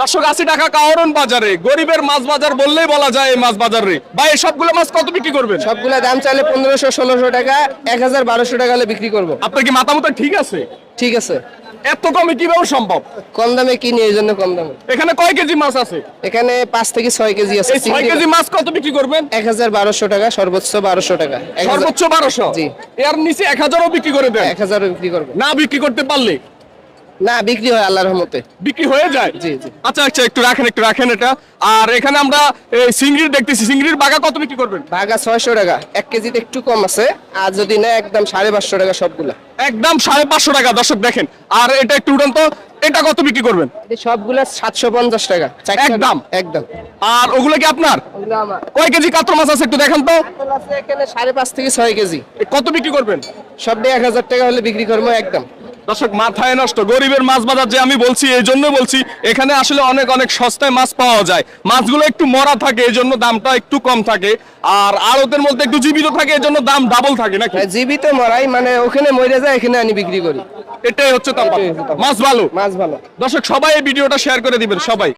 দর্শক আশি টাকা কাওরন বাজারে। গরিবের মাছ বাজার বললেই বলা যায় এই মাছ বাজার। রে ভাই সবগুলো মাছ কত বিক্রি করবেন? সবগুলা দাম চাইলে পনেরোশো ষোলোশো টাকা এক হাজার বারোশো টাকা হলে বিক্রি করব। আপনার কি মাথা মতো ঠিক আছে? ঠিক আছে। এত কমে কীভাবে সম্ভব? কম দামে কিনি এই জন্য কম দামে। এখানে কয় কেজি মাছ আছে? এখানে পাঁচ থেকে ছয় কেজি আছে ছয় কেজি। মাছ কত বিক্রি করবেন? এক হাজার বারোশো টাকা সর্বোচ্চ বারোশো টাকা। সর্বোচ্চ বারোশো? জি। এর নিচে এক হাজারও বিক্রি করে দেন? এক হাজারও বিক্রি করব। না বিক্রি করতে পারলে? না বিক্রি হয় আল্লাহর রহমতে। বিক্রি হয়ে যায়? জি, জি। আচ্ছা আচ্ছা একটু রাখেন একটু রাখেন এটা। আর এখানে আমরা এই চিংড়ির দেখতেছি। চিংড়ির বাগা কত বিক্রি করবেন? ভাগা ছয়শো টাকা। এক কেজিতে একটু কম আছে। আর যদি না একদম সাড়ে পাঁচশো টাকা সবগুলা। একদম সাড়ে পাঁচশো টাকা দর্শক দেখেন। আর এটা একটু উঠান তো এটা কত বিক্রি করবেন? সবগুলা সাতশো পঞ্চাশ টাকা। একদম? একদম। আর ওগুলো কি আপনার? কয় কেজি কাতল মাছ আছে একটু দেখেন তো। এখানে সাড়ে পাঁচ থেকে ছয় কেজি। কত বিক্রি করবেন? সবটাই এক হাজার টাকা হলে বিক্রি করব একদম। দর্শক মাথায় নষ্ট গরিবের মাছ বাজার যে আমি বলছি এই জন্য বলছি এখানে আসলে অনেক অনেক সস্তায় মাছ পাওয়া যায়। মাছগুলো একটু মরা থাকে এই জন্য দামটা একটু কম থাকে। আর আড়তের মধ্যে একটু জীবিত থাকে এই জন্য দাম ডাবল থাকে নাকি? হ্যাঁ, জীবিত মরাই মানে ওখানে মরে যায় এখানে আমি বিক্রি করি। এটাই হচ্ছে। মাছ ভালো। মাছ ভালো। দর্শক সবাই এই ভিডিওটা শেয়ার করে দিবেন সবাই।